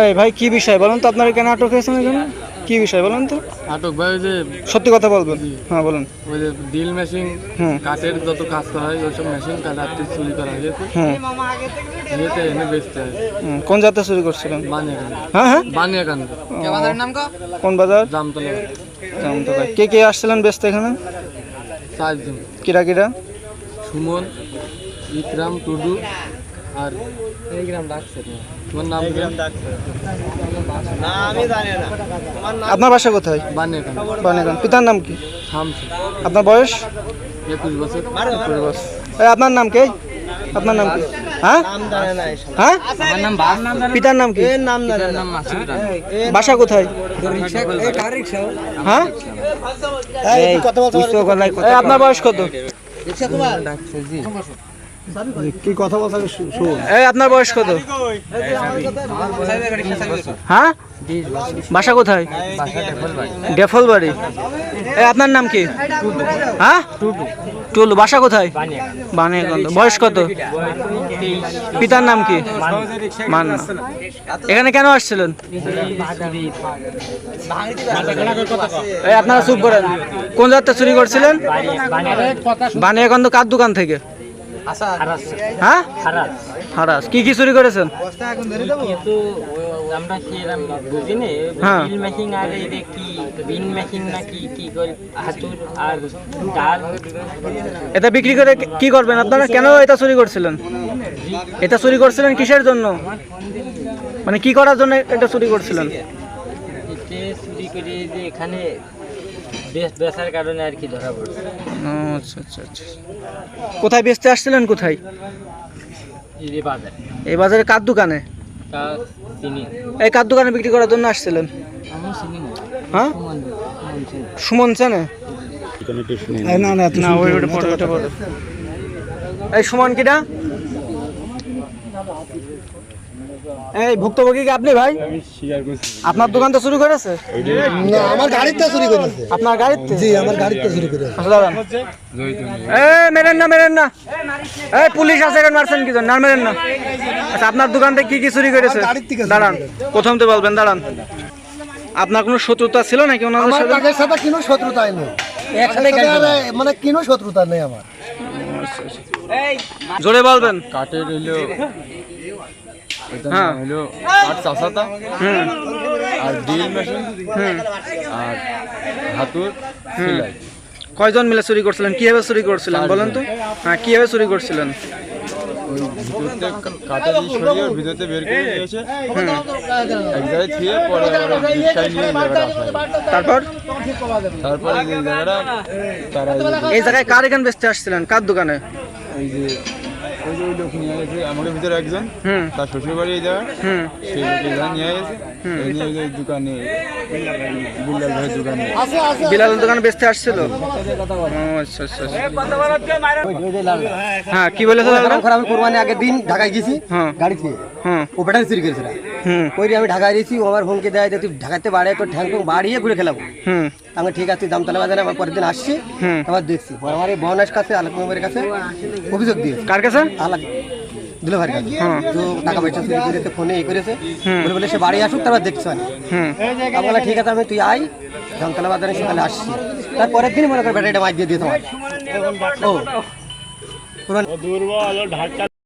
এই ভাই কি বিষয়? বলেন তো আপনার কেন আটক হয়েছেন এখানে? কি বিষয় বলেন তো? আটক ভাই ওই যে সত্যি কথা বলবেন। হ্যাঁ বলুন। ওই যে ড্রিল মেশিন কাঠের যত কাজ করা হয় ওইসব মেশিন কাটাতে চুরি করা হয়েছে হুম। ইয়েতে এনে বেচতে হয়। কোন জাতে চুরি করছিলেন? বানিয়াকান হ্যাঁ হ্যাঁ। বানিয়াকান কোন বাজার? জামতলা। জামতলায়। কে কে আসছিলেন বেচতে এখানে? চারজন কিরা কিরা? সুমন ইকরাম টুডু আর এই গ্রাম ডাকছে। না। তোমার নাম? কি? আপনার বাসা কোথায়? বানেগান বানেগান পিতার নাম কি? থামছে আপনার বয়স? একুশ বছর। আপনার নাম কে? আপনার নাম কি? হ্যাঁ? হ্যাঁ? পিতার নাম কি? বাসা কোথায়? হ্যাঁ? আপনার বয়স কত? কি কথা বলতে এই আপনার বয়স কত? হ্যাঁ? বাসা কোথায়? ডেফল বাড়ি এই আপনার নাম কি? হ্যাঁ? টুলু, বাসা কোথায়? বানিয়াগঞ্জ বয়স কত? পিতার নাম কি? মান্না। এখানে কেন আসছিলেন? এই আপনারা চুপ করেন। কোন যাত্রা চুরি করছিলেন? বানিয়াগঞ্জ কার দোকান থেকে? হ্যাঁ? হারাস। কি কি চুরি করেছেন? কিন্তু আমরা কি এরম বুঝিনি? হ্যাঁ। বিল মেশিন আর এই যে কি বিন মেশিন না কি কি হাতুর আর ডাল? এটা বিক্রি করে কি করবেন? আপনারা কেন এটা চুরি করছিলেন? এটা চুরি করছিলেন কিসের জন্য? মানে কি করার জন্য এটা চুরি করছিলেন? চুরি করে যে এখানে বেচার কারণে আর কি ধরা পড়ছে। ও, আচ্ছা আচ্ছা আচ্ছা। কোথায় বেচতে আসছিলেন কোথায়? এই বাজার। এই বাজারে কার দোকানে? এই কার দোকানে বিক্রি করার জন্য আসছিলেন? হ্যাঁ? সুমন চেনে না না না ওই ওটা পরে ওটা পরে। এই সুমন কিনা এই ভুক্তভোগী কি আপনি ভাই? আপনার দোকান তো শুরু করেছে? না আমার গাড়িতে চুরি করেছে। আপনার গাড়িতে? জি আমার গাড়িতে চুরি করেছে। দাঁড়ান। এই মেরেন না মেরেন না। এই পুলিশ আছে এখন মারছেন কি জন্য? না মেরেন না। আচ্ছা আপনার দোকান থেকে কি কি চুরি করেছে? আমার দাঁড়ান প্রথম তো বলবেন দাঁড়ান। আপনার কোনো শত্রুতা ছিল নাকি ওনাদের আমার সাথে? তাদের সাথে কোনো শত্রুতাই নেই। মানে কোনো শত্রুতা নেই আমার। জোরে বলবেন। হইল এটার হ্যাঁ। হইল চাষাতা হুম। আর ড্রিল মেশিন হুম। আর হাতুর সেলাই। কয়জন মিলে চুরি করছিলেন? কীভাবে চুরি করছিলেন? বলেন তো। হ্যাঁ কীভাবে চুরি করছিলেন? ওই ভিতরতে সরিয়ে ওর ভিতরতে বের করে নিয়েছে এক জায়গায় থিয়ে পরে রিক্সায় নিয়ে এই জায়গাটা তারপর? তারপরে যে জায়গাটা তারা এই জায়গায় কার এখান বেচতে আসছিলেন? কার দোকানে? ওই যে ওই যে ওই লোক নিয়ে গেছে আমাদের ভিতরে একজন হুম তার শ্বশুর বাড়ি এই হুম সেই লোক নিয়ে নিয়ে দোকানে বিল্লাল ভাইয়ের দোকানে বিলালের দোকানে বেচতে আসছিল আচ্ছা আচ্ছা আচ্ছা। হ্যাঁ কি বলেছ আমি কোরবানি আগের দিন ঢাকায় গেছি হ্যাঁ গাড়ি থেকে ও ব্যাটারি চুরি করেছিল হুম। ওই আমি ঢাকায় ও আমার ফোনকে দেয় যে তুই ঢাকাতে বাড়ে তো ঠ্যাং বাড়িয়ে ঘুরে খেলাবো। হুম। আমি ঠিক আছে দামতলা বাজারে আমার পরের দিন আসছি হুম। আবার দেখছি। পরে আমার এই বহনার কাছে আলোক মেম্বারের কাছে অভিযোগ দিয়ে কার কাছে? হ্যাঁ। তো টাকা পয়সা চুরি করেছে ফোনে এই করেছে। বলে বলে সে বাড়ি আসুক তারপর দেখছ আমি। হুম। আমি ঠিক আছে আমি তুই আই জামতলা বাজারে সকালে আসছি। তারপরের দিন মনে কর ব্যাটারিটা দিয়ে দিয়ে তোমার ও। পুরো